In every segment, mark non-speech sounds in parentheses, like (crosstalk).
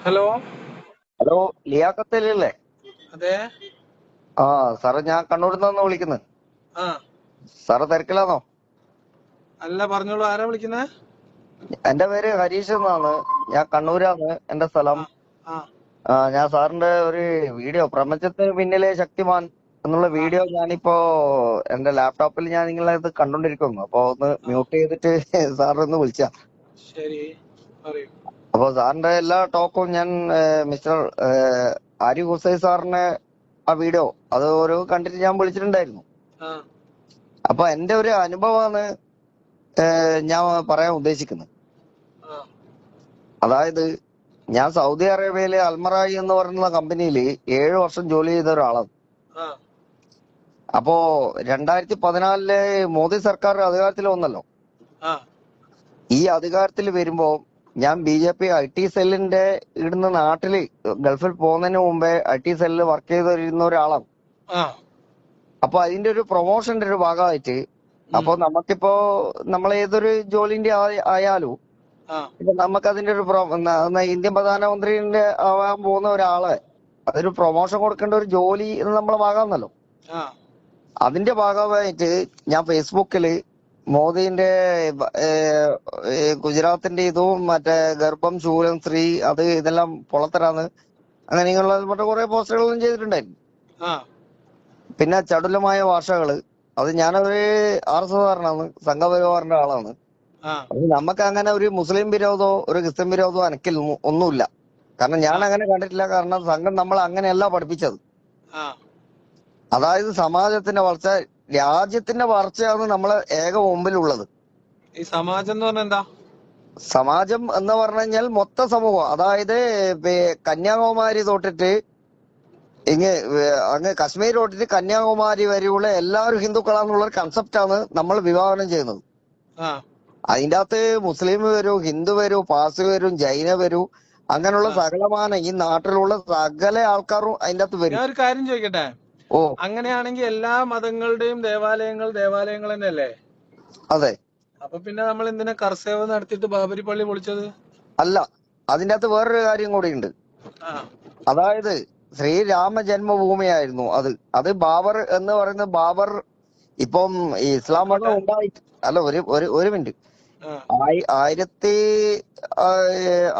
Hello? Hello ലിയാക്കത്തല്ലേ അതെ. ആ സാറേ ഞാൻ കണ്ണൂരിൽ നിന്നാണ് വിളിക്കുന്നത് ആ. സാറ് തിരക്കിലാണോ അല്ല പറഞ്ഞോളൂ ആരാ വിളിക്കുന്നേ? എന്റെ പേര് ഹരീഷ് എന്നാണ്. ഞാൻ കണ്ണൂരാണ് എന്റെ സ്ഥലം. ആ ഞാൻ സാറിന്റെ ഒരു വീഡിയോ പ്രപഞ്ചത്തിന് പിന്നിലെ ശക്തിമാൻ എന്നുള്ള വീഡിയോ ഞാനിപ്പോ എന്റെ ലാപ്ടോപ്പിൽ ഞാൻ നിങ്ങളെ ഇത് കണ്ടോണ്ടിരിക്കുന്നു. അപ്പൊ ഒന്ന് മ്യൂട്ട് ചെയ്തിട്ട് (laughs) സാറിനെ വിളിച്ചാ. ശരി പറയൂ. അപ്പൊ സാറിന്റെ എല്ലാ ടോക്കും ഞാൻ മിസ്റ്റർ ആരി ഹുസൈൻ സാറിന്റെ ആ വീഡിയോ അത് ഓരോ കണ്ടിട്ട് ഞാൻ വിളിച്ചിട്ടുണ്ടായിരുന്നു. അപ്പൊ എന്റെ ഒരു അനുഭവമാണ് ഞാൻ പറയാൻ ഉദ്ദേശിക്കുന്നത്. അതായത് ഞാൻ സൗദി അറേബ്യയിലെ അൽമറായി എന്ന് പറയുന്ന കമ്പനിയിൽ ഏഴ് വർഷം ജോലി ചെയ്ത ഒരാളാണ്. അപ്പോ രണ്ടായിരത്തി പതിനാലിലെ മോദി സർക്കാർ അധികാരത്തിൽ വന്നല്ലോ ഈ അധികാരത്തിൽ വരുമ്പോ ഞാൻ B J P I T സെല്ലിന്റെ ഇടുന്ന നാട്ടിൽ ഗൾഫിൽ പോകുന്നതിന് മുമ്പേ ഐ ടി സെല്ലിൽ വർക്ക് ചെയ്തിരുന്ന ഒരാളാണ്. അപ്പൊ അതിന്റെ ഒരു പ്രൊമോഷന്റെ ഒരു ഭാഗമായിട്ട് അപ്പൊ നമുക്കിപ്പോ നമ്മൾ ഏതൊരു ജോലിന്റെ ആയ- ആയാലും ഇപ്പൊ നമുക്ക് അതിന്റെ ഒരു ഇന്ത്യൻ പ്രധാനമന്ത്രിന്റെ ആവാൻ പോകുന്ന ഒരാളെ അതൊരു പ്രൊമോഷൻ കൊടുക്കേണ്ട ഒരു ജോലി എന്ന് നമ്മളെ ഭാഗമാണല്ലോ അതിന്റെ ഭാഗമായിട്ട് ഞാൻ ഫേസ്ബുക്കിൽ മോദിന്റെ ഗുജറാത്തിന്റെ ഇതും മറ്റേ ഗർഭം ശൂലം സ്ത്രീ അത് ഇതെല്ലാം പൊളത്തരാന്ന് അങ്ങനെയുള്ള മറ്റേ കുറെ പോസ്റ്ററുകളും ചെയ്തിട്ടുണ്ടായിരുന്നു. പിന്നെ ചടുലമായ ഭാഷകൾ അത് ഞാനൊരു ആർ എസ് എസ്കാരനാണ് സംഘപരിവാറിന്റെ ആളാണ്. നമുക്ക് അങ്ങനെ ഒരു മുസ്ലിം വിരോധോ ഒരു ക്രിസ്ത്യൻ വിരോധോ അനക്കിൽ ഒന്നുമില്ല. കാരണം ഞാൻ അങ്ങനെ കണ്ടിട്ടില്ല. കാരണം സംഘം നമ്മൾ അങ്ങനെയല്ല പഠിപ്പിച്ചത് അതായത് സമാജത്തിന്റെ വളർച്ച രാജ്യത്തിന്റെ വളർച്ചയാണ് നമ്മളെ ഏക മുമ്പിലുള്ളത്. ഈ സമാജം എന്ന് പറഞ്ഞാൽ എന്താ? സമാജം എന്ന് പറഞ്ഞു കഴിഞ്ഞാൽ മൊത്ത സമൂഹം. അതായത് കന്യാകുമാരി തൊട്ടിട്ട് ഇങ്ങ് അങ്ങ് കശ്മീർ തൊട്ടിട്ട് കന്യാകുമാരി വരെയുള്ള എല്ലാവരും ഹിന്ദുക്കളാന്നുള്ള ഒരു കൺസെപ്റ്റാണ് നമ്മൾ വിവാഹനം ചെയ്യുന്നത്. ആ. അതിന്റെ അകത്ത് മുസ്ലിം വരൂ ഹിന്ദു വരൂ പാസ് വരും ജൈന വരൂ അങ്ങനെയുള്ള സകലമാന ഈ നാട്ടിലുള്ള സകല ആൾക്കാരും അതിന്റെ അകത്ത് വരും. ഒരു കാര്യം ചോദിക്കട്ടെ? അങ്ങനെയാണെങ്കിൽ എല്ലാ മതങ്ങളുടെയും ദേവാലയങ്ങൾ ദേവാലയങ്ങൾ തന്നെയല്ലേ? അതെ. അപ്പൊ പിന്നെ നമ്മൾ എന്തിനാ കർസേവ നടത്തിയിട്ട് ബാബരി പള്ളി പൊളിച്ചത്? അല്ല അതിന്റെ അകത്ത് വേറൊരു കാര്യം കൂടിയുണ്ട്. അതായത് ശ്രീരാമ ജന്മഭൂമിയായിരുന്നു അത്. അത് ബാബർ എന്ന് പറയുന്ന ബാബർ ഇപ്പം ഇസ്ലാം മതം ഉണ്ടായിട്ട് അല്ല ഒരു ഒരു ഒരു മിനിറ്റ്. ആയിരത്തി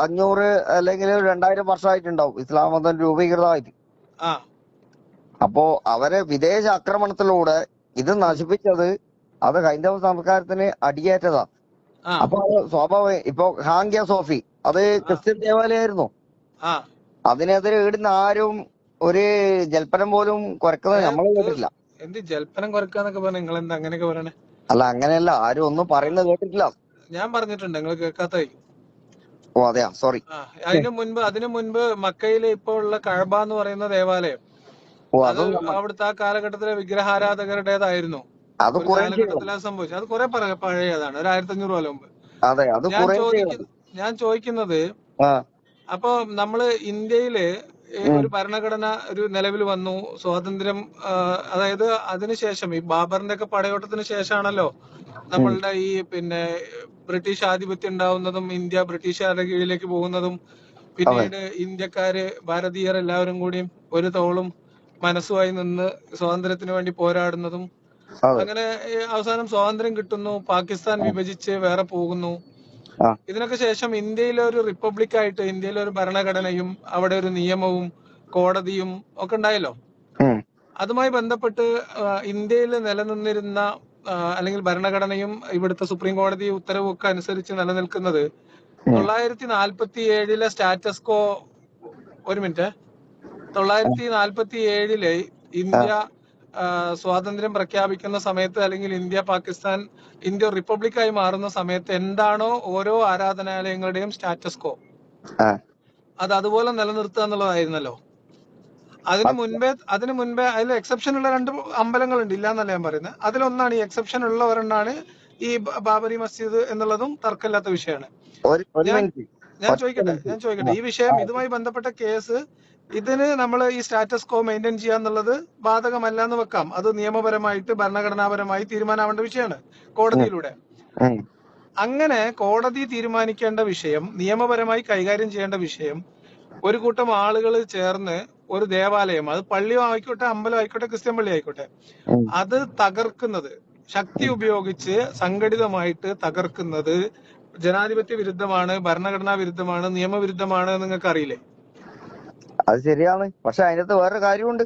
അഞ്ഞൂറ് അല്ലെങ്കിൽ രണ്ടായിരം വർഷമായിട്ടുണ്ടാവും ഇസ്ലാം മതം രൂപീകൃതമായിട്ട്. അപ്പോ അവരെ വിദേശ ആക്രമണത്തിലൂടെ ഇത് നശിപ്പിച്ചത് അത് ഹൈന്ദവ സംസ്കാരത്തിന് അടിയേറ്റതാ. അപ്പൊ അത് സ്വാഭാവികം. ഇപ്പൊ ഹാങ്ക്യ സോഫി അത് ക്രിസ്ത്യൻ ദേവാലയമായിരുന്നു അതിനെതിരെ ഇടുന്ന ആരും ഒരു ജൽപ്പനം പോലും കുറക്കുന്നത് നമ്മൾ കേട്ടിട്ടില്ല. എന്ത് ജൽപ്പനം കുറക്കാന്നൊക്കെ പറഞ്ഞ നിങ്ങൾ എന്താ അങ്ങനെയൊക്കെ പറയണേ? അല്ല അങ്ങനെയല്ല. ആരും ഒന്നും പറയുന്നത് കേട്ടിട്ടില്ല. ഞാൻ പറഞ്ഞിട്ടുണ്ട് നിങ്ങൾ കേൾക്കാത്തായി ഓ അതെയാ? സോറി. അതിനു മുൻപ് അതിനു മുൻപ് മക്കയിലെ ഇപ്പോ ഉള്ള കഴബ എന്ന് പറയുന്ന ദേവാലയം അത് അവിടുത്തെ ആ കാലഘട്ടത്തിലെ വിഗ്രഹാരാധകരുടേതായിരുന്നു. അത് കാലഘട്ടത്തിൽ അത് സംഭവിച്ചു. അത് കുറെ പഴയതാണ്. ഒരു ആയിരത്തി അഞ്ഞൂറ് കൊല്ലം മുമ്പ്. അതെ അത് ഞാൻ ചോദിക്കുന്നത് അപ്പൊ നമ്മൾ ഇന്ത്യയിൽ ഒരു ഭരണഘടന ഒരു നിലവിൽ വന്നു. സ്വാതന്ത്ര്യം അതായത് അതിനുശേഷം ഈ ബാബറിന്റെ ഒക്കെ പടയോട്ടത്തിന് ശേഷമാണല്ലോ നമ്മളുടെ ഈ പിന്നെ ബ്രിട്ടീഷ് ആധിപത്യം ഉണ്ടാവുന്നതും ഇന്ത്യ ബ്രിട്ടീഷുകാരുടെ കീഴിലേക്ക് പോകുന്നതും. പിന്നീട് ഇന്ത്യക്കാര് ഭാരതീയർ എല്ലാവരും കൂടിയും ഒരു തോളും മനസ്സുമായി നിന്ന് സ്വാതന്ത്ര്യത്തിന് വേണ്ടി പോരാടുന്നതും അങ്ങനെ അവസാനം സ്വാതന്ത്ര്യം കിട്ടുന്നു പാകിസ്ഥാൻ വിഭജിച്ച് വേറെ പോകുന്നു. ഇതിനൊക്കെ ശേഷം ഇന്ത്യയിലെ ഒരു റിപ്പബ്ലിക് ആയിട്ട് ഇന്ത്യയിലെ ഒരു ഭരണഘടനയും അവിടെ ഒരു നിയമവും കോടതിയും ഒക്കെ ഉണ്ടായല്ലോ. അതുമായി ബന്ധപ്പെട്ട് ഇന്ത്യയിൽ നിലനിന്നിരുന്ന അല്ലെങ്കിൽ ഭരണഘടനയും ഇവിടുത്തെ സുപ്രീം കോടതി ഉത്തരവും ഒക്കെ അനുസരിച്ച് നിലനിൽക്കുന്നത് തൊള്ളായിരത്തി നാൽപ്പത്തി ഏഴിലെ സ്റ്റാറ്റസ്കോ ഒരു മിനിറ്റ്. തൊള്ളായിരത്തി നാൽപ്പത്തി ഏഴിൽ ഇന്ത്യ സ്വാതന്ത്ര്യം പ്രഖ്യാപിക്കുന്ന സമയത്ത് അല്ലെങ്കിൽ ഇന്ത്യ പാകിസ്ഥാൻ ഇന്ത്യ റിപ്പബ്ലിക്കായി മാറുന്ന സമയത്ത് എന്താണോ ഓരോ ആരാധനാലയങ്ങളുടെയും സ്റ്റാറ്റസ് കോ. അത് അതുപോലെ നിലനിർത്തുക എന്നുള്ളതായിരുന്നല്ലോ. അതിനു മുൻപേ അതിനു മുൻപേ അതിൽ എക്സെപ്ഷൻ ഉള്ള രണ്ട് അമ്പലങ്ങളുണ്ട് ഇല്ല എന്നല്ല ഞാൻ പറയുന്നത് അതിലൊന്നാണ് ഈ എക്സെപ്ഷൻ ഉള്ള ഒരെണ്ണാണ് ഈ ബാബരി മസ്ജിദ് എന്നുള്ളതും തർക്കമില്ലാത്ത വിഷയമാണ്. ഞാൻ ചോദിക്കട്ടെ ഞാൻ ചോദിക്കട്ടെ. ഈ വിഷയം ഇതുമായി ബന്ധപ്പെട്ട കേസ് ഇതിന് നമ്മൾ ഈ സ്റ്റാറ്റസ് കോ മെയിന്റെയിൻ ചെയ്യാന്നുള്ളത് ബാധകമല്ല എന്ന് വെക്കാം. അത് നിയമപരമായിട്ട് ഭരണഘടനാപരമായി തീരുമാനമാവേണ്ട വിഷയമാണ്. കോടതിയിലൂടെ. അങ്ങനെ കോടതി തീരുമാനിക്കേണ്ട വിഷയം നിയമപരമായി കൈകാര്യം ചെയ്യേണ്ട വിഷയം ഒരു കൂട്ടം ആളുകൾ ചേർന്ന് ഒരു ദേവാലയം അത് പള്ളിയോ ആയിക്കോട്ടെ അമ്പലം ആയിക്കോട്ടെ ക്രിസ്ത്യൻ പള്ളി ആയിക്കോട്ടെ അത് തകർക്കുന്നത് ശക്തി ഉപയോഗിച്ച് സംഘടിതമായിട്ട് തകർക്കുന്നത് ജനാധിപത്യ വിരുദ്ധമാണ് ഭരണഘടനാ വിരുദ്ധമാണ് നിയമവിരുദ്ധമാണ് നിങ്ങൾക്ക് അറിയില്ലേ അത് ശരിയാണ്. പക്ഷെ അതിനകത്ത് വേറൊരു കാര്യമുണ്ട്.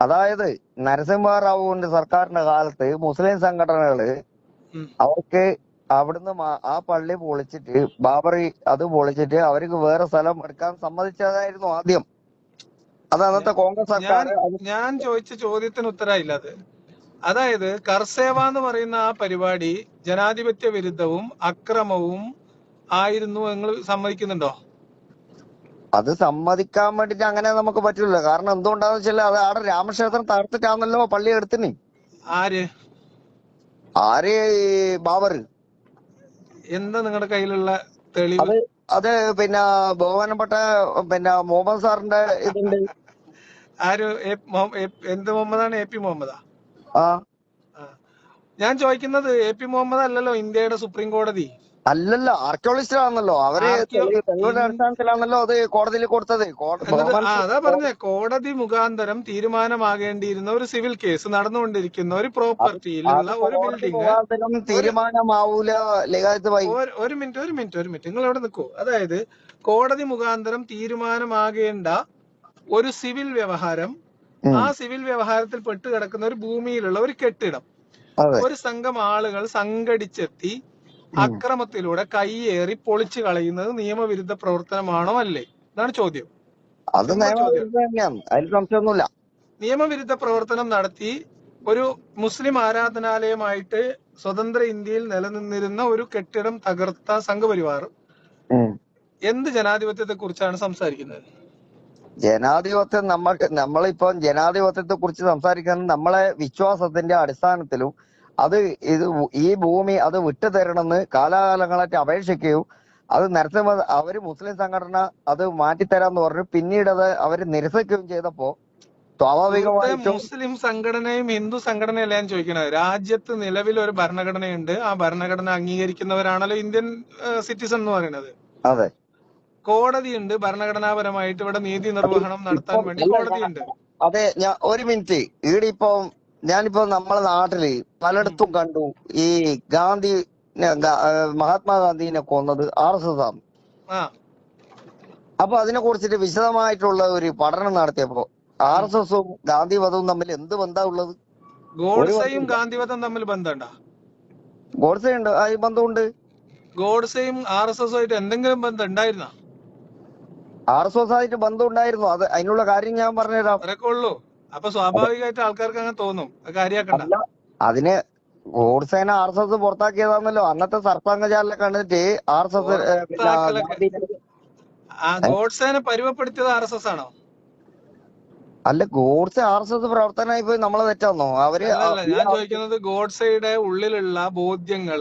അതായത് നരസിംഹറാവുവിന്റെ സർക്കാരിന്റെ കാലത്ത് മുസ്ലിം സംഘടനകൾ. അവർക്ക് അവിടുന്ന് ആ പള്ളി പൊളിച്ചിട്ട് ബാബറി അത് പൊളിച്ചിട്ട് അവർക്ക് വേറെ സ്ഥലം എടുക്കാൻ സമ്മതിച്ചതായിരുന്നു ആദ്യം. അത് അന്നത്തെ കോൺഗ്രസ് സർക്കാർ ഞാൻ ചോദിച്ച ചോദ്യത്തിന് ഉത്തരമായില്ല അത്. അതായത് കർസേവ എന്ന് പറയുന്ന ആ പരിപാടി ജനാധിപത്യ വിരുദ്ധവും അക്രമവും ആയിരുന്നു നിങ്ങൾ സമ്മതിക്കുന്നുണ്ടോ? അത് സമ്മതിക്കാൻ വേണ്ടിട്ട് അങ്ങനെ നമുക്ക് പറ്റില്ല കാരണം എന്തുകൊണ്ടാന്ന് വെച്ചാൽ അത് ആടെ രാമക്ഷേത്രം തകർത്തിട്ടാണല്ലോ പള്ളി എടുത്തിന്. ആര്? ആര് ബാബർ എന്താ നിങ്ങളുടെ കയ്യിലുള്ള തെളിവ്? അത് അത് പിന്നെ ബഹുമാനപ്പെട്ട പിന്നെ മുഹമ്മദ് സാറിന്റെ ഇതുണ്ട്. ആര്? എന്ത് മുഹമ്മദാണ്? A P മുഹമ്മദാ. ഞാൻ ചോദിക്കുന്നത് എ പി മുഹമ്മദ് അല്ലല്ലോ ഇന്ത്യയുടെ സുപ്രീം കോടതി. അല്ലല്ല ആർക്കിയോളജിസ്റ്റ് ആണല്ലോ അവർ തെളിവിന്റെ അടിസ്ഥാനത്തിലാണല്ലോ അത് കോടതിയിൽ കൊടുത്തത്. അതാ പറഞ്ഞ കോടതി മുഖാന്തരം തീരുമാനമാകേണ്ടിയിരുന്ന ഒരു സിവിൽ കേസ് നടന്നുകൊണ്ടിരിക്കുന്ന ഒരു പ്രോപ്പർട്ടിയിൽ പ്രോപ്പർട്ടിയിലുള്ള ഒരു ബിൽഡിംഗ് തീരുമാനമാവൂല ഒരു മിനിറ്റ് ഒരു മിനിറ്റ് ഒരു മിനിറ്റ് നിങ്ങൾ എവിടെ നിൽക്കൂ. അതായത് കോടതി മുഖാന്തരം തീരുമാനമാകേണ്ട ഒരു സിവിൽ വ്യവഹാരം ആ സിവിൽ വ്യവഹാരത്തിൽ പെട്ടുകിടക്കുന്ന ഒരു ഭൂമിയിലുള്ള ഒരു കെട്ടിടം. ഒരു സംഘം ആളുകൾ സംഘടിച്ചെത്തി അക്രമത്തിലൂടെ കൈയേറി പൊളിച്ചു കളയുന്നത് നിയമവിരുദ്ധ പ്രവർത്തനമാണോ അല്ലേ? ഇതാണ് ചോദ്യം. അത് അതിൽ സംശയമൊന്നുമില്ല. നിയമവിരുദ്ധ പ്രവർത്തനം നടത്തി ഒരു മുസ്ലിം ആരാധനാലയമായിട്ട് സ്വതന്ത്ര ഇന്ത്യയിൽ നിലനിന്നിരുന്ന ഒരു കെട്ടിടം തകർത്ത സംഘപരിവാർ. എന്ത് ജനാധിപത്യത്തെ കുറിച്ചാണ് സംസാരിക്കുന്നത്? ജനാധിപത്യം നമ്മൾ നമ്മളിപ്പം ജനാധിപത്യത്തെ കുറിച്ച് സംസാരിക്കുന്നത് നമ്മളെ വിശ്വാസത്തിന്റെ അടിസ്ഥാനത്തിലും അത് ഇത് ഈ ഭൂമി അത് വിട്ടുതരണമെന്ന് കാലാകാലങ്ങളായിട്ട് അപേക്ഷിക്കുകയും അത് നരസിംഹ അവർ മുസ്ലിം സംഘടന അത് മാറ്റിത്തരാന്ന് പറഞ്ഞു പിന്നീട് അത് അവർ നിരസിക്കുകയും ചെയ്തപ്പോ സ്വാഭാവികമായിട്ടും മുസ്ലിം സംഘടനയും ഹിന്ദു സംഘടനയല്ല ഞാൻ ചോദിക്കുന്നത്? രാജ്യത്ത് നിലവിൽ ഒരു ഭരണഘടനയുണ്ട്. ആ ഭരണഘടന അംഗീകരിക്കുന്നവരാണല്ലോ ഇന്ത്യൻ സിറ്റിസൺ എന്ന് പറയുന്നത്. അതെ. കോടതിയുണ്ട് ഭരണഘടനാപരമായിട്ട്. ഇവിടെ നീതി നിർവഹണം നടത്താൻ വേണ്ടി കോടതിയുണ്ട്. അതെ ഞാൻ ഒരു മിനിറ്റ്. ഈടിപ്പം ഇപ്പൊ ഞാനിപ്പോ നമ്മളെ നാട്ടിൽ പലയിടത്തും കണ്ടു ഈ ഗാന്ധി മഹാത്മാഗാന്ധിനെ കൊന്നത് ആർ എസ് എസ് ആണ്. അപ്പൊ അതിനെ കുറിച്ചിട്ട് വിശദമായിട്ടുള്ള ഒരു പഠനം നടത്തിയപ്പോ ആർ എസ് എസും ഗാന്ധി വധവും തമ്മിൽ എന്ത് ബന്ധാ ഉള്ളത്? ഒരു ഗോഡ്സെയും ബന്ധമില്ല ഗാന്ധിവധം തമ്മിൽ ബന്ധമുണ്ടോ? ഗോഡ്സെ ഉണ്ട് ആ ഈ ബന്ധമുണ്ട്. ഗോഡ്സെയും ആർ എസ് എസും ആയിട്ട് എന്തെങ്കിലും ബന്ധം ഉണ്ടായിരുന്നോ? ആർ എസ് എസ് ആയിട്ട് ബന്ധം ഉണ്ടായിരുന്നു അത് അതിനുള്ള കാര്യം ഞാൻ പറഞ്ഞുതരാം. അതൊക്കെ ഉള്ളൂ അപ്പൊ സ്വാഭാവികമായിട്ട് ആൾക്കാർക്ക് അങ്ങനെ തോന്നും. കാര്യാക്കണ്ട. അതിന് ഗോഡ്സേന ആർ എസ് എസ് പുറത്താക്കിയതാണല്ലോ അന്നത്തെ സർപ്പാംഗചാലിനെ കണ്ടിട്ട് ആർ എസ് എസ്? ഗോഡ്സേനെ പരിമപ്പെടുത്തിയത് ആർ എസ് എസ് ആണോ? അല്ല ഗോഡ്സെ ആർ എസ് എസ് പ്രവർത്തനമായി പോയി നമ്മളെ തെറ്റാന്നോ അവർ ഞാൻ ചോദിക്കുന്നത് ഗോഡ്സയുടെ ഉള്ളിലുള്ള ബോധ്യങ്ങൾ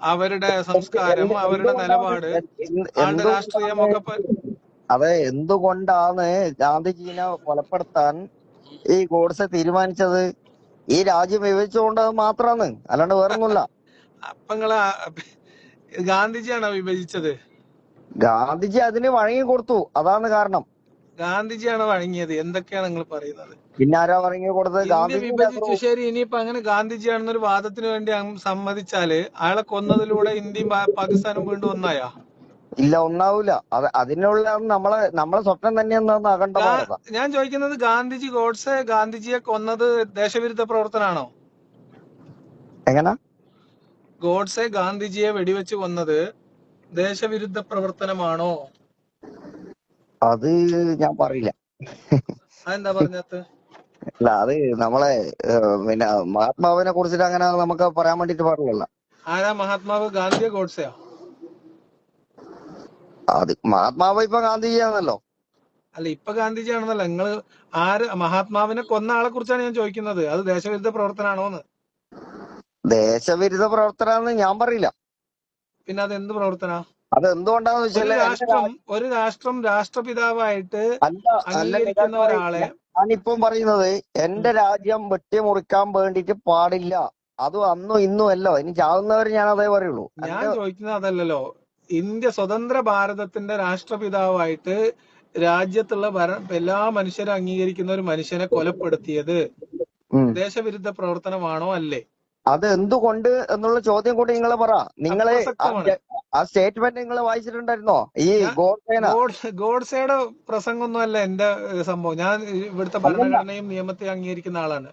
അവരുടെ സംസ്കാരം അവരുടെ നിലപാട് രാഷ്ട്രീയമൊക്കെ അതെ എന്തുകൊണ്ടാണ് ഗാന്ധിജീനെ കൊലപ്പെടുത്താൻ ഈ കോഴ്സ് തീരുമാനിച്ചത് ഈ രാജ്യം വിഭജിച്ചുകൊണ്ട് മാത്രാന്ന്. അല്ലാണ്ട് വേറൊന്നുമില്ല. ഒന്നുമില്ല ഗാന്ധിജിയാണോ വിഭജിച്ചത്? ഗാന്ധിജി അതിന് വഴങ്ങി കൊടുത്തു. അതാണ് കാരണം. ഗാന്ധിജിയാണ് വഴങ്ങിയത്? എന്തൊക്കെയാണ് നിങ്ങൾ പറയുന്നത്? പിന്നെ ആരാ വഴങ്ങി കൊടുത്തത്? ഗാന്ധി വിഭജിച്ചു. ശരി ഇനിയിപ്പോ അങ്ങനെ ഗാന്ധിജിയാണെന്നൊരു വാദത്തിന് വേണ്ടി സമ്മതിച്ചാൽ അയാളെ കൊന്നതിലൂടെ ഇന്ത്യയും പാകിസ്ഥാനും വീണ്ടും ഒന്നായാ? ഇല്ല ഒന്നാവൂല. അത് അതിനുള്ള നമ്മളെ നമ്മളെ സ്വപ്നം അഖണ്ഡ ഗാ- ഭാരത ഞാൻ ചോദിക്കുന്നത് ഗാന്ധിജി ഗോഡ്സെ ഗാന്ധിജിയെ കൊന്നത് ദേശവിരുദ്ധ പ്രവർത്തനാണോ? എങ്ങനെ? ഗോഡ്സെ ഗാന്ധിജിയെ വെടിവെച്ച് കൊന്നത് ദേശവിരുദ്ധ പ്രവർത്തനമാണോ? അത് ഞാൻ പറയില്ല. അതെന്താ പറഞ്ഞത്? അല്ല അത് നമ്മളെ പിന്നെ മഹാത്മാവിനെ കുറിച്ചിട്ട് അങ്ങനെ നമുക്ക് പറയാൻ വേണ്ടിട്ട് പാടില്ലല്ലോ. ആരാ മഹാത്മാവ്? ഗാന്ധിയെ ഗോഡ്സെയോ? അത് മഹാത്മാവ് ഇപ്പൊ ഗാന്ധിജിയാണല്ലോ. അല്ല ഇപ്പൊ ഗാന്ധിജിയാണെന്നല്ല നിങ്ങൾ ആര് മഹാത്മാവിനെ കൊന്ന ആളെ കുറിച്ചാണ് ഞാൻ ചോദിക്കുന്നത്. അത് ദേശവിരുദ്ധ പ്രവർത്തനാണോന്ന്. ദേശവിരുദ്ധ പ്രവർത്തനാന്ന് ഞാൻ പറയില്ല. പിന്നെ അത് എന്ത് പ്രവർത്തന? അത് എന്തുകൊണ്ടാന്ന് ഒരു രാഷ്ട്രം ഒരു രാഷ്ട്രം രാഷ്ട്രപിതാവായിട്ട് അംഗീകരിക്കുന്ന ഒരാളെ ഞാനിപ്പം പറയുന്നത് എന്റെ രാജ്യം വെട്ടിമുറിക്കാൻ വേണ്ടിട്ട് പാടില്ല. അതും അന്നും ഇന്നും അല്ലോ. ഇനി ചാവുന്നവർ ഞാൻ അതേ പറയുള്ളൂ. ഞാൻ ചോദിക്കുന്നത് അതല്ലല്ലോ. ഇന്ത്യ സ്വതന്ത്ര ഭാരതത്തിന്റെ രാഷ്ട്രപിതാവായിട്ട് രാജ്യത്തുള്ള ഭര എല്ലാ മനുഷ്യരും അംഗീകരിക്കുന്ന ഒരു മനുഷ്യനെ കൊലപ്പെടുത്തിയത്. ദേശവിരുദ്ധ പ്രവർത്തനമാണോ അല്ലേ? അത് എന്തുകൊണ്ട് എന്നുള്ള ചോദ്യം കൂടി നിങ്ങൾ പറ. നിങ്ങളെ ആ സ്റ്റേറ്റ്മെന്റ് നിങ്ങൾ വായിച്ചിട്ടുണ്ടായിരുന്നോ? ഈ ഗോഡ്സേന? ഗോഡ്സേയുടെ പ്രസംഗമൊന്നും അല്ല എന്റെ സംഭവം. ഞാൻ ഇവിടുത്തെ ഭരണഘടനയും നിയമത്തെ അംഗീകരിക്കുന്ന ആളാണ്.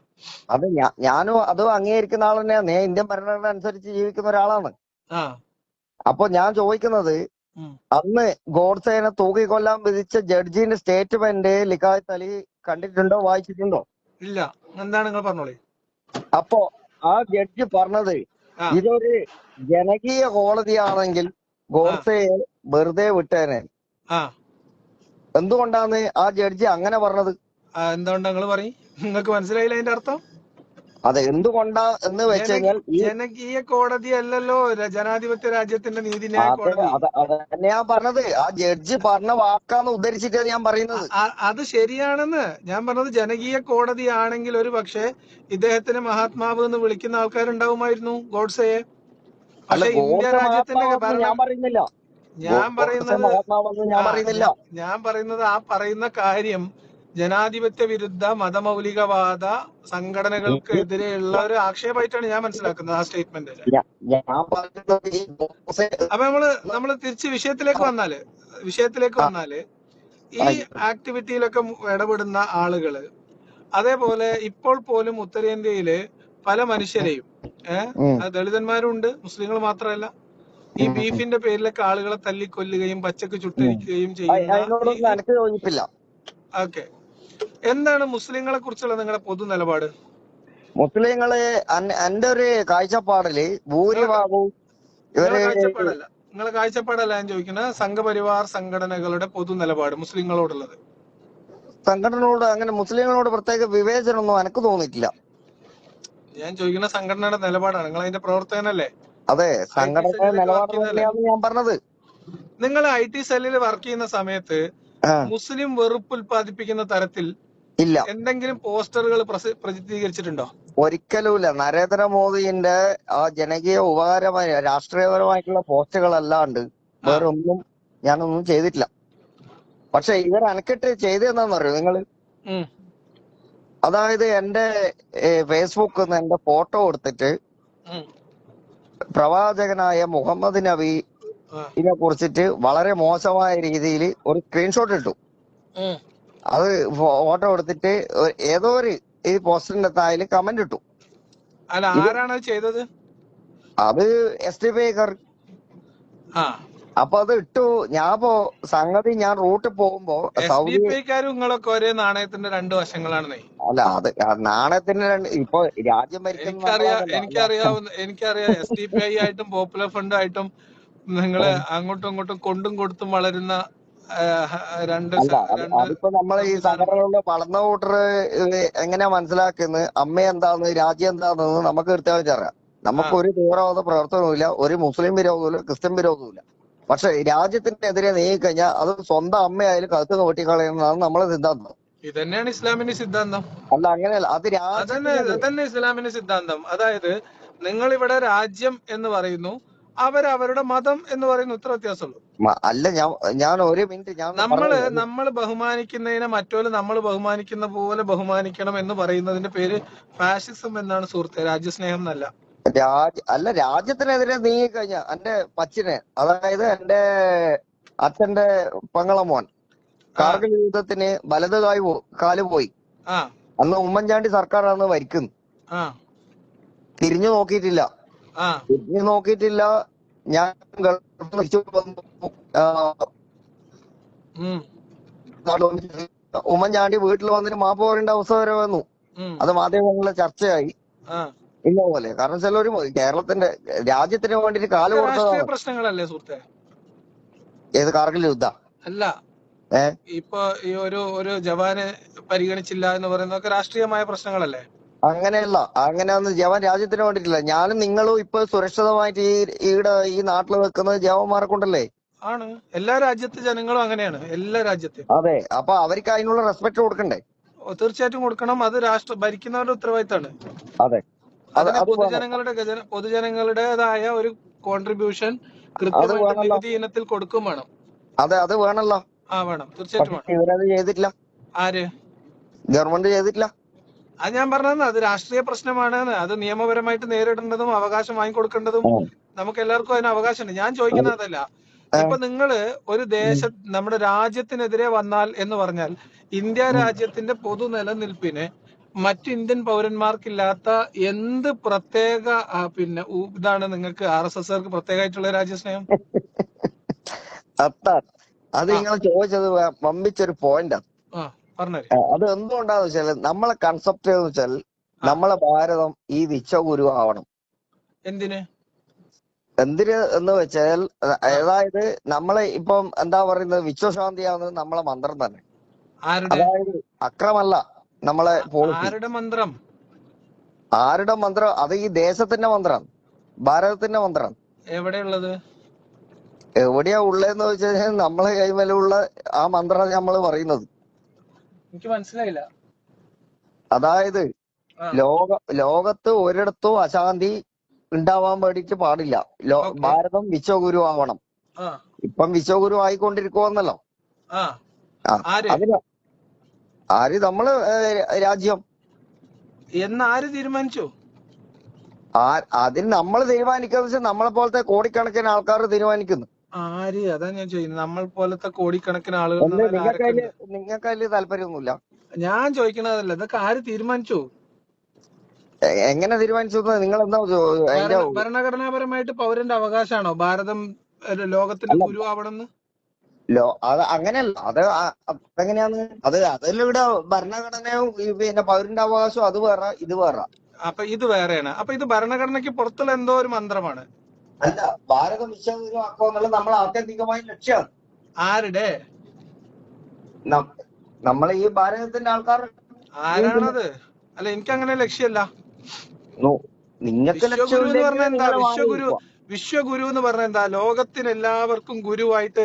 അത് ഞാനും അതും അംഗീകരിക്കുന്ന ആൾ തന്നെയാണ് ഇന്ത്യൻ ഭരണഘടന അനുസരിച്ച് ജീവിക്കുന്ന ഒരാളാണ്. ആ. അപ്പൊ ഞാൻ ചോദിക്കുന്നത്. അന്ന് ഗോഡ്സേനെ തൂക്കിക്കൊല്ലാൻ വിധിച്ച ജഡ്ജിന്റെ സ്റ്റേറ്റ്മെന്റ് ലിഖായത്ത് അലി കണ്ടിട്ടുണ്ടോ? വായിച്ചിട്ടുണ്ടോ? ഇല്ല. എന്താണ് നിങ്ങൾ പറഞ്ഞോളി? അപ്പോ ആ ജഡ്ജി പറഞ്ഞത് ഇതൊരു ജനകീയ കോടതിയാണെങ്കിൽ ഗോഡ്സയെ വെറുതെ വിട്ടേനെ. എന്തുകൊണ്ടാണ് ആ ജഡ്ജി അങ്ങനെ പറഞ്ഞത്? എന്തുകൊണ്ടാണ് എന്തുകൊണ്ടാ നിങ്ങൾ പറയും? നിങ്ങൾക്ക് മനസ്സിലായില്ല അതിന്റെ അർത്ഥം? അത് എന്തുകൊണ്ടാ എന്ന് വെച്ച് ജന കഴിഞ്ഞാൽ ഈ ജനകീയ കോടതി അല്ലല്ലോ ജനാധിപത്യ രാജ്യത്തിന്റെ നീതിന്യായ കോടതി. അത് അത് ഞാൻ പറഞ്ഞത്. ആ ജഡ്ജി പറഞ്ഞ വാക്കാന്ന് ഉദ്ധരിച്ചിട്ടാണ് ഞാൻ പറയുന്നത്. അത് ശരിയാണെന്ന് ഞാൻ പറഞ്ഞത് ജനകീയ കോടതി ആണെങ്കിൽ ഒരു പക്ഷേ ഇദ്ദേഹത്തിന് മഹാത്മാവ് എന്ന് വിളിക്കുന്ന ആൾക്കാരുണ്ടാവുമായിരുന്നു ഗോഡ്സയെ. പക്ഷെ ഇന്ത്യ രാജ്യത്തിന്റെ ഞാൻ പറയുന്നില്ല. ഞാൻ പറയുന്നത് ഞാൻ പറയുന്നത് ആ പറയുന്ന കാര്യം ജനാധിപത്യ വിരുദ്ധ മതമൗലികവാദ സംഘടനകൾക്ക് എതിരെയുള്ള ഒരു ആക്ഷേപമായിട്ടാണ് ഞാൻ മനസ്സിലാക്കുന്നത് ആ സ്റ്റേറ്റ്മെന്റ് അപ്പൊ നമ്മൾ നമ്മൾ തിരിച്ച് വിഷയത്തിലേക്ക് വന്നാൽ വിഷയത്തിലേക്ക് വന്നാൽ ഈ. ആക്ടിവിറ്റിയിലൊക്കെ ഇടപെടുന്ന ആളുകൾ അതേപോലെ ഇപ്പോൾ പോലും ഉത്തരേന്ത്യയിൽ പല മനുഷ്യരെയും ഏഹ് ദളിതന്മാരുണ്ട് ദളിതന്മാരും ഉണ്ട് മുസ്ലിങ്ങൾ മാത്രമല്ല ഈ. ബീഫിന്റെ പേരിലൊക്കെ ആളുകളെ തല്ലിക്കൊല്ലുകയും പച്ചക്ക്. ചുട്ടരിക്കുകയും ചെയ്യുന്ന ഓക്കെ എന്താണ് മുസ്ലിങ്ങളെ കുറിച്ചുള്ള നിങ്ങളുടെ പൊതു നിലപാട്? മുസ്ലിങ്ങൾ എന്റെ ഒരു കാഴ്ചപ്പാടിൽ ഭൂരിഭാഗവും ഇവർ കാഴ്ചപ്പാടല്ല. നിങ്ങളെ കാഴ്ചപ്പാടല്ല ഞാൻ ചോദിക്കുന്നത്. സംഘപരിവാർ സംഘടനകളുടെ പൊതു നിലപാട് മുസ്ലിങ്ങളോടുള്ളത്. സംഘടനയോട് അങ്ങനെ മുസ്ലിങ്ങളോട് പ്രത്യേക വിവേചനമൊന്നും എനിക്ക് തോന്നിയിട്ടില്ല. ഞാൻ ചോദിക്കുന്ന സംഘടനയുടെ നിലപാടാണ്. നിങ്ങൾ അതിന്റെ പ്രവർത്തകനല്ലേ? അതെ സംഘടന സംഘടനയുടെ നിലപാട് തന്നെയാണ് ഞാൻ പറഞ്ഞത്. നിങ്ങൾ ഐ ടി സെല്ലിൽ വർക്ക് ചെയ്യുന്ന സമയത്ത് മുസ്ലിം വെറുപ്പ് ഉൽപ്പാദിപ്പിക്കുന്ന തരത്തിൽ ഇല്ല. എന്തെങ്കിലും പോസ്റ്ററുകൾ പ്രസിദ്ധീകരിച്ചിട്ടുണ്ടോ? ഒരിക്കലുമില്ല. നരേന്ദ്രമോദിന്റെ ആ ജനകീയ ഉപകാരമായ രാഷ്ട്രീയപരമായിട്ടുള്ള പോസ്റ്റുകളല്ലാണ്ട് ആ. വേറെ ഒന്നും ഞാനൊന്നും ചെയ്തിട്ടില്ല. പക്ഷെ ഇവർ അനക്കിട്ട് ചെയ്തെന്നറിയോ നിങ്ങൾ? അതായത് എന്റെ ഫേസ്ബുക്കിൽ നിന്ന് എന്റെ ഫോട്ടോ എടുത്തിട്ട് പ്രവാചകനായ മുഹമ്മദ് നബി ഇതിനെ കുറിച്ചിട്ട് വളരെ മോശമായ രീതിയിൽ ഒരു സ്ക്രീൻഷോട്ട് ഇട്ടു. അത് ഫോട്ടോ എടുത്തിട്ട് ഏതോ ഒരു ഈ പോസ്റ്ററിന്റെ താഴെ കമന്റ് ഇട്ടു. അല്ല ആരാണ് ചെയ്തത്? അത് എസ് ടി ആ. അപ്പൊ അത് ഇട്ടു. ഞാൻ ഇപ്പോ സംഗതി ഞാൻ റൂട്ടിൽ പോകുമ്പോ സൗദി നിങ്ങളൊക്കെ ഒരേ നാണയത്തിന്റെ രണ്ട് വശങ്ങളാണ് അല്ല അത് നാണയത്തിന്റെ നാണയത്തിന് രണ്ട് ഇപ്പൊ രാജ്യം ഭരിക്കുന്ന എനിക്കറിയാം എനിക്കറിയാവുന്ന എനിക്കറിയാം എസ് ഡി പി ഐ ആയിട്ടും പോപ്പുലർ ഫണ്ട് ആയിട്ടും നിങ്ങൾ അങ്ങോട്ടും ഇങ്ങോട്ടും കൊണ്ടും കൊടുത്തും വളരുന്ന രണ്ട് അതിപ്പോ നമ്മളെ ഈ സംഘടനകളുടെ വളർന്ന കൂട്ടർ എങ്ങനെയാ മനസ്സിലാക്കുന്നത്? അമ്മ എന്താന്ന് രാജ്യം എന്താണെന്ന് നമുക്ക് കൃത്യമായിട്ട് അറിയാം. നമുക്ക് ഒരു തീവ്രവാദ പ്രവർത്തനവുമില്ല ഒരു മുസ്ലിം വിരോധവുമില്ല ക്രിസ്ത്യൻ വിരോധവുമില്ല. പക്ഷെ രാജ്യത്തിനെതിരെ നീങ്ങിക്കഴിഞ്ഞാൽ അത് സ്വന്തം അമ്മയായാലും കഴുത്ത് കളയുന്നതാണ് നമ്മളെ സിദ്ധാന്തം. ഇതന്നെയാണ് ഇസ്ലാമിന്റെ സിദ്ധാന്തം. അല്ല അങ്ങനെയല്ല. അത് രാജ്യം രാജ്യത്തിനെതിരെ ഇസ്ലാമിന്റെ സിദ്ധാന്തം. അതായത് നിങ്ങൾ ഇവിടെ രാജ്യം എന്ന് പറയുന്നു അവർ അവരുടെ മതം എന്ന് പറയുന്ന ഇത്ര വ്യത്യാസമുള്ളൂ. അല്ല ഞാൻ ഞാൻ ഒരു മിനിറ്റ് ഞാൻ നമ്മൾ നമ്മൾ ബഹുമാനിക്കുന്നതിനെ മറ്റോൽ നമ്മൾ ബഹുമാനിക്കുന്ന പോലെ ബഹുമാനിക്കണം എന്ന് പറയുന്നതിന്റെ പേര് ഫാഷിസം എന്നാണ് സുഹൃത്തെ രാജ്യസ്നേഹം എന്നല്ല. രാജ്യ അല്ല രാജ്യത്തിനെതിരെ നീങ്ങി കഴിഞ്ഞ എന്റെ പച്ചിനെ അതായത് എന്റെ അച്ഛന്റെ പങ്ങളമോൻ കാർഗിൽ യുദ്ധത്തിന് വലത് കായ് കാൽ പോയി. അന്ന് ഉമ്മൻചാണ്ടി സർക്കാരാണ് ഭരിക്കുന്നത്. ആ. തിരിഞ്ഞു നോക്കിയിട്ടില്ല. തിരിഞ്ഞു നോക്കിയിട്ടില്ല. ഞാൻ ഉമ്മൻചാണ്ടി വീട്ടിൽ വന്നിട്ട് മാപ്പ് പറയേണ്ട അവസ്ഥ വരെ വന്നു. അത് മാധ്യമങ്ങളിലെ ചർച്ചയായി. ഇന്ന പോലെ കാരണം വെച്ചാൽ ഒരു കേരളത്തിന്റെ രാജ്യത്തിന് വേണ്ടിട്ട് കാൽ കൊടുത്തതാണ്. പ്രശ്നങ്ങളല്ലേ സുഹൃത്തെ? ഏത് കാർഗിൽ യുദ്ധ? അല്ല. ഇപ്പൊ ഈ ഒരു ഒരു ജവാനെ പരിഗണിച്ചില്ല എന്ന് പറയുന്നതൊക്കെ രാഷ്ട്രീയമായ പ്രശ്നങ്ങളല്ലേ? അങ്ങനെയല്ല അങ്ങനെയൊന്നും ജവാൻ രാജ്യത്തിന് വേണ്ടിയിട്ടില്ല ഞാനും നിങ്ങളും ഇപ്പൊ സുരക്ഷിതമായിട്ട് ഈ ഈടെ ഈ നാട്ടിൽ വെക്കുന്നത് ജവാന്മാരെ കൊണ്ടല്ലേ? ആണ്. എല്ലാ രാജ്യത്തെ ജനങ്ങളും അങ്ങനെയാണ്. എല്ലാ രാജ്യത്തെ അതെ. അപ്പൊ അവർക്ക് അതിനുള്ള റെസ്പെക്ട് കൊടുക്കണ്ടേ? തീർച്ചയായിട്ടും കൊടുക്കണം. അത് രാഷ്ട്ര ഭരിക്കുന്നവരുടെ ഉത്തരവാദിത്തമാണ്. അതെ. പൊതുജനങ്ങളുടെ പൊതുജനങ്ങളുടേതായ ഒരു കോൺട്രിബ്യൂഷൻ കൃത്യമായിട്ട്. നികുതി ഇനത്തിൽ കൊടുക്കും വേണം. അതെ അത് വേണല്ലോ. ആ വേണം. തീർച്ചയായിട്ടും പക്ഷെ വേണം ഇവരത് ചെയ്തിട്ടില്ല. ആര്? ഗവൺമെന്റ് ചെയ്തിട്ടില്ല. അത് ഞാൻ പറഞ്ഞത് അത് രാഷ്ട്രീയ പ്രശ്നമാണ്. അത് നിയമപരമായിട്ട് നേരിടേണ്ടതും അവകാശം വാങ്ങിക്കൊടുക്കേണ്ടതും. നമുക്ക് എല്ലാവർക്കും അതിന് അവകാശമുണ്ട്. ഞാൻ ചോദിക്കുന്നത് അതല്ല. ഇപ്പൊ നിങ്ങൾ ഒരു ദേശ നമ്മുടെ രാജ്യത്തിനെതിരെ വന്നാൽ എന്ന് പറഞ്ഞാൽ ഇന്ത്യ രാജ്യത്തിന്റെ പൊതു നിലനിൽപ്പിന് മറ്റു ഇന്ത്യൻ പൗരന്മാർക്കില്ലാത്ത എന്ത് പ്രത്യേക പിന്നെ ഇതാണ് നിങ്ങൾക്ക് ആർ എസ് എസ്കാർക്ക് പ്രത്യേകമായിട്ടുള്ള രാജ്യസ്നേഹം? അത് നിങ്ങൾ ചോദിച്ചത് വമ്പിച്ചൊരു പോയിന്റാ. അത് എന്തുകൊണ്ടാന്ന് വെച്ചാൽ നമ്മളെ കൺസെപ്റ്റ് എന്ന് വെച്ചാൽ നമ്മളെ ഭാരതം ഈ വിശ്വഗുരു ആവണം. എന്തിന്? എന്തിന് എന്ന് വെച്ചാൽ അതായത് നമ്മളെ ഇപ്പം എന്താ പറയുന്നത്? വിശ്വശാന്തിയാവുന്നത് നമ്മളെ മന്ത്രം തന്നെ. അതായത് അക്രമല്ല നമ്മളെ ആരുടെ മന്ത്രം? ആരുടെ മന്ത്രം? അത് ഈ ദേശത്തിന്റെ മന്ത്രം ഭാരതത്തിന്റെ മന്ത്രം. എവിടെയുള്ളത്? എവിടെയാ ഉള്ളതെന്ന് വെച്ചാൽ കഴിഞ്ഞാൽ നമ്മളെ കൈമേലുള്ള ആ മന്ത്രം നമ്മൾ പറയുന്നത്. എനിക്ക് മനസ്സിലായില്ല. അതായത് ലോക ലോകത്ത് ഒരിടത്തും അശാന്തി ഉണ്ടാവാൻ വേണ്ടിട്ട് പാടില്ല. ഭാരതം വിശ്വഗുരു ആവണം ഇപ്പം വിശ്വഗുരു ആയിക്കൊണ്ടിരിക്കുവന്നല്ലോ ആര്? നമ്മൾ രാജ്യം. എന്ന് ആര് തീരുമാനിച്ചു? അതിന് നമ്മൾ തീരുമാനിക്കാന്ന് നമ്മളെ പോലത്തെ കോടിക്കണക്കിന് ആൾക്കാർ തീരുമാനിക്കുന്നു. ആര്? അതാ ഞാൻ ചോദിക്കുന്നത്. നമ്മൾ പോലത്തെ കോടിക്കണക്കിന് ആളുകൾ എന്ന് പറഞ്ഞാൽ നിങ്ങൾക്ക് ആരൊക്കെ അതിൽ നിങ്ങൾക്ക് അതിൽ താല്പര്യമൊന്നുമില്ല. ഞാൻ ചോദിക്കണതല്ല. ഇതൊക്കെ ആര് തീരുമാനിച്ചു? എ- എങ്ങനെ തീരുമാനിച്ചു നിങ്ങൾ എന്താ അതിന്റെ ഭരണ- ഭരണഘടനാപരമായിട്ട് പൗരന്റെ അവകാശമാണോ? ഭാരതം ഒരു ലോകത്തിന്റെ അല്ല. ഗുരു ആവണമെന്ന്? ലോ അത് അങ്ങനെയല്ല. അത് ആ- അതെങ്ങനെയാന്ന് അത് അതിലൂടെ ഭരണഘടനയും ഈ പിന്നെ പൗരന്റെ അവകാശവും അത് വേറെ ഇത് വേറെ. അപ്പൊ ഇത് വേറെയാണ്. അപ്പൊ ഇത് ഭരണഘടനയ്ക്ക് പുറത്തുള്ള എന്തോ ഒരു മന്ത്രമാണ്. അല്ല ഭാരതം വിശ്വഗുരു ആക്കുക എന്നുള്ളത് നമ്മൾ ആത്യന്തികമായ ലക്ഷ്യമാണ് ആരുടെ? നമ്മൾ ഈ ഭാരതത്തിന്റെ ആൾക്കാർ ആരാണത്? അല്ല എനിക്ക് അങ്ങനെ ലക്ഷ്യമല്ല നിങ്ങൾക്ക് എന്താ? വിശ്വഗുരു വിശ്വഗുരു എന്ന് പറഞ്ഞ എന്താ? ലോകത്തിന് എല്ലാവർക്കും ഗുരുവായിട്ട്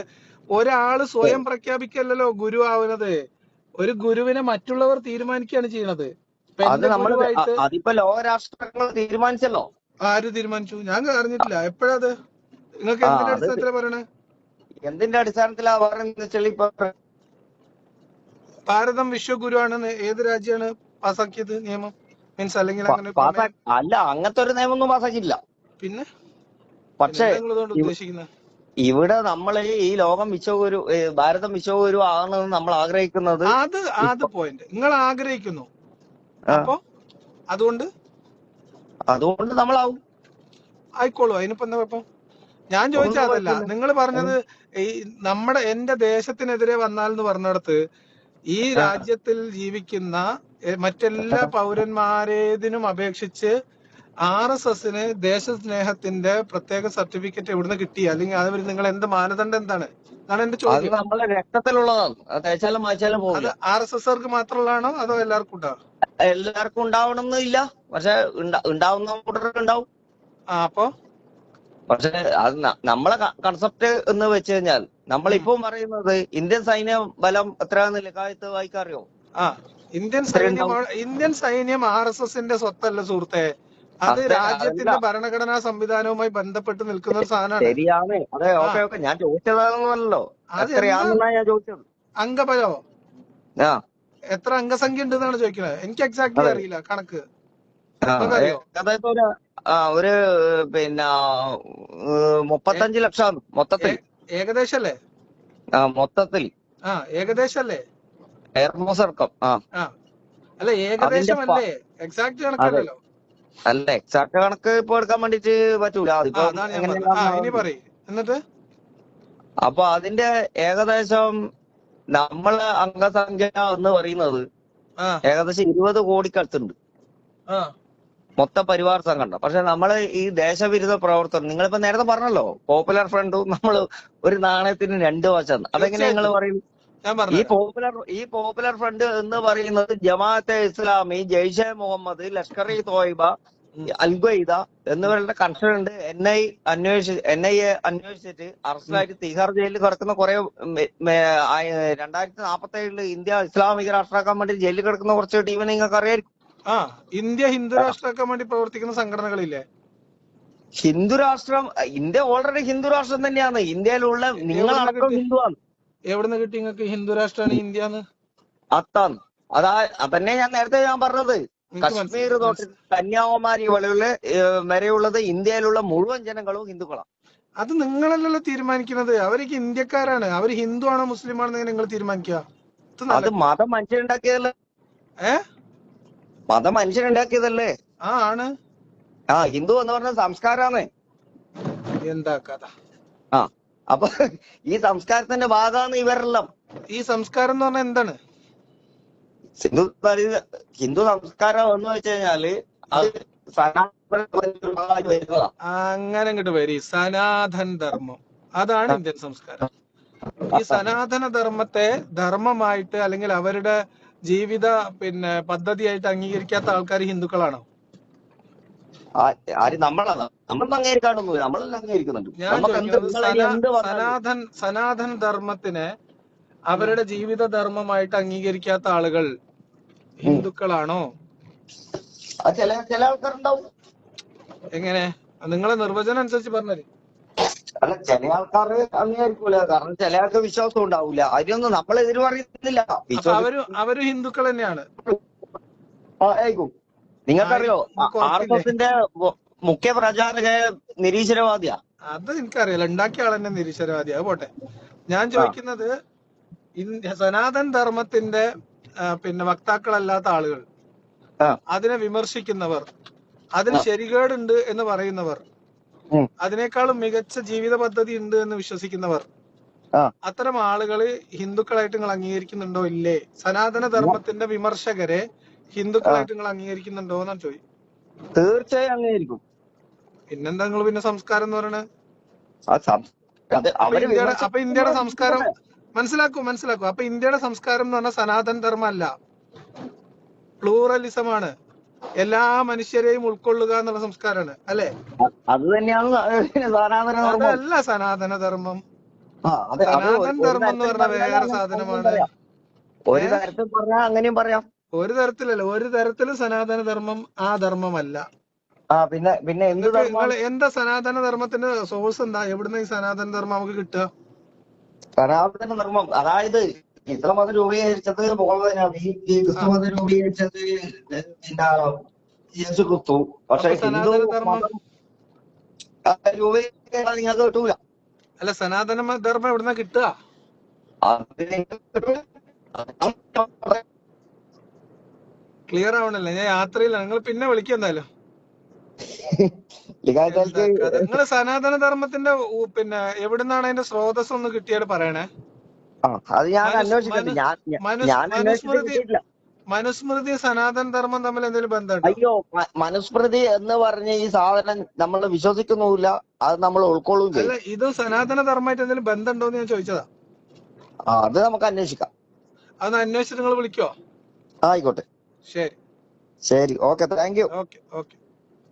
ഒരാൾ സ്വയം പ്രഖ്യാപിക്കല്ലോ ഗുരു ആവുന്നത് ഒരു ഗുരുവിനെ മറ്റുള്ളവർ തീരുമാനിക്കുകയാണ് ചെയ്യുന്നത് അതിപ്പോ ലോകരാഷ്ട്രങ്ങൾ തീരുമാനിച്ചല്ലോ. ആര് തീരുമാനിച്ചു? ഞാൻ അറിഞ്ഞിട്ടില്ല. എപ്പോഴത് നിങ്ങൾക്ക് എന്തിന്റെ അടിസ്ഥാനത്തിലാ പറയണേ? എന്തിന്റെ അടിസ്ഥാനത്തിലാ പറയുന്നത് ഇപ്പൊ ഭാരതം വിശ്വഗുരുവാണ്. ഏത് രാജ്യമാണ് പാസാക്കിയത് നിയമം? മീൻസ് അല്ലെങ്കിൽ അങ്ങനെ? അല്ല അങ്ങനത്തെ ഒരു നിയമമൊന്നും പാസാക്കിയില്ല പിന്നെ? പക്ഷേ ഇവിടെ നമ്മൾ ഈ ലോകം വിശ്വഗുരു ഭാരതം വിശ്വഗുരു ആകണമെന്ന് നമ്മൾ ആഗ്രഹിക്കുന്നത് അത് അത് പോയിന്റ് നിങ്ങൾ ആഗ്രഹിക്കുന്നു. അപ്പൊ അതുകൊണ്ട് അതുകൊണ്ട് നമ്മളാവും. ആയിക്കോളൂ അതിനിപ്പോ എന്താ കുഴപ്പം? ഞാൻ ചോദിച്ച അതല്ല നിങ്ങൾ പറഞ്ഞത് ഈ നമ്മുടെ എന്റെ ദേശത്തിനെതിരെ വന്നാൽ എന്ന് പറഞ്ഞിടത്ത് ഈ രാജ്യത്തിൽ ജീവിക്കുന്ന മറ്റെല്ലാ പൗരന്മാരേതിനും അപേക്ഷിച്ച് ആർ എസ് എസിന് ദേശസ്നേഹത്തിന്റെ പ്രത്യേക സർട്ടിഫിക്കറ്റ് എവിടുന്ന് കിട്ടി? അല്ലെങ്കിൽ അത് നിങ്ങൾ എന്ത് മാനദണ്ഡം എന്താണ്? അതാണ് എന്റെ ചോദ്യം. നമ്മളെ രക്തത്തിലുള്ളതാണ്. R S എസ്കാർക്ക് മാത്രമുള്ളതാണോ? അതോ എല്ലാവർക്കും ഉണ്ടാവും എല്ലാവർക്കും ഉണ്ടാവണം ഇല്ല. പക്ഷെ ഉണ്ടാവുന്ന ഉണ്ടാവും. അപ്പോ? പക്ഷെ അത് നമ്മളെ കൺസെപ്റ്റ് എന്ന് വെച്ച് കഴിഞ്ഞാൽ നമ്മളിപ്പം പറയുന്നത് ഇന്ത്യൻ സൈന്യ ബലം എത്രയാണെന്നില്ല കാലത്ത് വായിക്കാറിയോ? ആ ഇന്ത്യൻ സൈന്യം ഇന്ത്യൻ സൈന്യം ആർ എസ് എസിന്റെ സ്വത്തല്ല സുഹൃത്തെ. അത് രാജ്യത്തിന്റെ. ഭരണഘടനാ സംവിധാനവുമായി ബന്ധപ്പെട്ട് നിൽക്കുന്ന ഒരു സാധനമാണ്. ശരിയാണ്. അതെ ഓക്കെ ഓക്കെ. ഞാൻ ചോദിച്ചതാണെന്നല്ലോ. എത്രയാണെന്നാ ഞാൻ ചോദിച്ചത്? അംഗബലോ. ആ. എത്ര അംഗസംഖ്യ ഉണ്ട് എന്നാണ് ചോദിക്കുന്നത് എനിക്ക് എക്സാക്ട്ലി. അറിയില്ല. കണക്ക്? അതായത് ഒരു ഒരു പിന്നെ മുപ്പത്തഞ്ച് ലക്ഷം മൊത്തത്തിൽ. ഏകദേശം അല്ലേ ആ മൊത്തത്തിൽ. ആ ഏകദേശം അല്ലേ എയർഫോഴ്സ് അടക്കം ആ അല്ല ഏകദേശം അല്ലേ എക്സാക്ട് കണക്കല്ലോ അല്ല എക്സാക്ട് കണക്ക് ഇപ്പൊ എടുക്കാൻ വേണ്ടിട്ട് പറ്റൂല. അതിപ്പോ എന്നിട്ട്? അപ്പൊ അതിന്റെ ഏകദേശം നമ്മളെ അംഗസംഖ്യ എന്ന് പറയുന്നത് ഏകദേശം ഇരുപത് കോടിക്കടുത്തുണ്ട്. മൊത്ത പരിവാർ സംഘടന. പക്ഷെ നമ്മൾ ഈ ദേശവിരുദ്ധ പ്രവർത്തനം നിങ്ങളിപ്പോ നേരത്തെ പറഞ്ഞല്ലോ പോപ്പുലർ ഫ്രണ്ടും നമ്മൾ ഒരു നാണയത്തിന് രണ്ട് വശം. അതെങ്ങനെ നിങ്ങൾ പറയും? ഈ പോപ്പുലർ ഈ പോപ്പുലർ ഫ്രണ്ട് എന്ന് പറയുന്നത് ജമാഅത്തെ ഇസ്ലാമി ജയ്ഷെ മുഹമ്മദ് ലഷ്കർ ഇ തോയിബ അൽഖ്വയ്ദ എന്നിവരുടെ കൺസേൺ ഉണ്ട്. എൻ ഐ അന്വേഷിച്ച് എൻ ഐ എ അന്വേഷിച്ചിട്ട് അറസ്റ്റിലായിട്ട് തിഹാർ ജയിലിൽ കിടക്കുന്ന കുറെ രണ്ടായിരത്തി നാപ്പത്തി ഏഴിൽ ഇന്ത്യ ഇസ്ലാമിക രാഷ്ട്രമാക്കാൻ വേണ്ടി ജയിലിൽ കിടക്കുന്ന കുറച്ച് ടീമിനെ നിങ്ങൾക്ക് അറിയായിരിക്കും. ആ ഇന്ത്യ ഹിന്ദു രാഷ്ട്രമാക്കാൻ വേണ്ടി പ്രവർത്തിക്കുന്ന സംഘടനകളില്ലേ? ഹിന്ദു രാഷ്ട്രം ഇന്ത്യ ഓൾറെഡി ഹിന്ദു രാഷ്ട്രം തന്നെയാണ്. ഇന്ത്യയിലുള്ള നിങ്ങളടക്കം കിട്ടി? ഹിന്ദുവാണ്. എവിടുന്ന് കിട്ടി നിങ്ങൾക്ക് ഹിന്ദു രാഷ്ട്രമാണ് ഇന്ത്യ അതാണ് അതാ അതന്നെ ഞാൻ നേരത്തെ ഞാൻ പറഞ്ഞത്. കശ്മീർ. തൊട്ട് കന്യാകുമാരി വരെയുള്ള വരെയുള്ളത് ഇന്ത്യയിലുള്ള മുഴുവൻ ജനങ്ങളും ഹിന്ദുക്കളാണ്. അത് നിങ്ങളല്ലല്ലോ തീരുമാനിക്കുന്നത്. അവർക്ക് ഇന്ത്യക്കാരാണ്. അവർ ഹിന്ദു ആണോ മുസ്ലിം ആണോ നിങ്ങൾ തീരുമാനിക്കുക. അത് മതം മനുഷ്യരുണ്ടാക്കിയതല്ലേ? ഏ? മതം മനുഷ്യരുണ്ടാക്കിയതല്ലേ? ആ ആണ്. ആ ഹിന്ദു എന്ന് പറഞ്ഞ സംസ്കാരാണ്. എന്താ കഥ? ആ അപ്പൊ ഈ സംസ്കാരത്തിന്റെ ഭാഗമാണ് ഇവരെല്ലാം. ഈ സംസ്കാരം എന്ന് പറഞ്ഞാൽ എന്താണ്? ഹിന്ദു പരി- ഹിന്ദു സംസ്കാരം എന്ന് വെച്ച് കഴിഞ്ഞാൽ അത് സനാതന അങ്ങനെ ഇങ്ങോട്ട് വരി. സനാതൻ ധർമ്മം. അതാണ് ഇന്ത്യൻ സംസ്കാരം. ഈ സനാതന ധർമ്മത്തെ ധർമ്മമായിട്ട് അല്ലെങ്കിൽ അവരുടെ ജീവിത പിന്നെ പദ്ധതിയായിട്ട് അംഗീകരിക്കാത്ത ആൾക്കാർ ഹിന്ദുക്കളാണോ? ആര് നമ്മളാണ് നമ്മൾ അംഗീകരിക്കാണൊന്നുമില്ല നമ്മളെല്ലാം അംഗീകരിക്കുന്നുണ്ട്. സനാതൻ സനാതൻ ധർമ്മത്തിനെ അവരുടെ ജീവിത ധർമ്മമായിട്ട് അംഗീകരിക്കാത്ത ആളുകൾ ഹിന്ദുക്കളാണോ? ചില ചില ആൾക്കാരുണ്ടാവും. എങ്ങനെ? നിങ്ങളെ നിർവചനം അനുസരിച്ച് പറഞ്ഞത് അല്ല ചില ആൾക്കാർ അങ്ങനെയായിരിക്കൂല. കാരണം ചില ആൾക്ക് വിശ്വാസം ഉണ്ടാവില്ല അതിനൊന്നും നമ്മൾ എതിര് പറയുന്നില്ല. അവർ അവർ ഹിന്ദുക്കൾ തന്നെയാണ്. ആയിരിക്കും നിങ്ങൾക്കറിയോ? ആർ എസ് എസിന്റെ മുഖ്യ പ്രചാരക നിരീശ്വരവാദിയാ. അത് എനിക്കറിയില്ല. ഉണ്ടാക്കിയ ആൾ തന്നെ നിരീശ്വരവാദിയാ. പോട്ടെ. ഞാൻ ചോദിക്കുന്നത് സനാതൻ ധർമ്മത്തിന്റെ പിന്നെ വക്താക്കളല്ലാത്ത ആളുകൾ. അതിനെ വിമർശിക്കുന്നവർ. അതിന് ശരികേടുണ്ട് എന്ന് പറയുന്നവർ. അതിനേക്കാളും മികച്ച ജീവിത പദ്ധതി ഉണ്ട് എന്ന് വിശ്വസിക്കുന്നവർ. അത്തരം ആളുകൾ ഹിന്ദുക്കളായിട്ട് നിങ്ങൾ അംഗീകരിക്കുന്നുണ്ടോ? ഇല്ലേ? സനാതന ധർമ്മത്തിന്റെ വിമർശകരെ ഹിന്ദുക്കളായിട്ട് നിങ്ങൾ അംഗീകരിക്കുന്നുണ്ടോ എന്നാണ് ചോദി തീർച്ചയായും അംഗീകരിക്കും. പിന്നെന്താ നിങ്ങൾ പിന്നെ സംസ്കാരം എന്ന് പറയണത് വിമർശിക്കുന്നത് അപ്പൊ ഇന്ത്യയുടെ സംസ്കാരം മനസ്സിലാക്കൂ മനസ്സിലാക്കൂ. അപ്പൊ ഇന്ത്യയുടെ സംസ്കാരം എന്ന് പറഞ്ഞാൽ സനാതൻ ധർമ്മമല്ല. പ്ലൂറലിസം ആണ് എല്ലാ മനുഷ്യരെയും ഉൾക്കൊള്ളുക എന്നുള്ള സംസ്കാരമാണ് അല്ലെ? അത് തന്നെയാണ് സനാതന അതല്ല സനാതന ധർമ്മം. സനാതൻ ധർമ്മം എന്ന് പറഞ്ഞാൽ വേറെ സാധനമാണ്. ഒരു തരത്തിൽ പറഞ്ഞാൽ അങ്ങനെയും പറയാം. ഒരു തരത്തിലല്ല ഒരു തരത്തിലും സനാതന ധർമ്മം ആ ധർമ്മമല്ല. ആ പിന്നെ പിന്നെ എന്ത് എന്താ സനാതന ധർമ്മത്തിന്റെ സോഴ്സ് എന്താ? എവിടുന്ന ഈ സനാതന ധർമ്മം നമുക്ക് കിട്ടുക? സനാതന ധർമ്മം അതായത് ഇത്ര മത രൂപീകരിച്ചത് ഈ ക്രിസ്തുമത രൂപീകരിച്ചത് പിന്നെ യേശു ക്രിസ്തു പക്ഷെ ഹിന്ദു? മതം രൂപീകരിക്കാൻ നിങ്ങൾക്ക് കിട്ടൂല. അല്ല സനാതന ധർമ്മം എവിടുന്ന കിട്ടുക? ക്ലിയർ ആവണല്ലേ? ഞാൻ യാത്രയിലാണ്. നിങ്ങൾ പിന്നെ വിളിക്കും എന്തായാലും. നിങ്ങൾ സനാതന ധർമ്മത്തിന്റെ പിന്നെ എവിടുന്നാണ് അതിന്റെ സ്രോതസ് ഒന്ന് കിട്ടിയാൽ പറയണേ അത് ഞാൻ ഞാൻ മനുസ്മൃതി- മനുസ്മൃതി സനാതന ധർമ്മം തമ്മിൽ എന്തെങ്കിലും ബന്ധമുണ്ടോ? അയ്യോ മനുസ്മൃതി എന്ന് പറഞ്ഞ ഈ സാധനം നമ്മൾ വിശ്വസിക്കുന്നുമില്ല. അത് നമ്മൾ ഉൾക്കൊള്ളും ഇത് അല്ല ഇത് സനാതന ധർമ്മമായിട്ട് എന്തെങ്കിലും ബന്ധമുണ്ടോ എന്ന് ഞാൻ ചോദിച്ചതാ. ആ, അത് നമുക്ക് അന്വേഷിക്കാം. അതൊന്ന് അന്വേഷിച്ചിട്ട് നിങ്ങൾ വിളിക്കോ? ആയിക്കോട്ടെ. ശരി. ശരി okay thank you. Okay okay.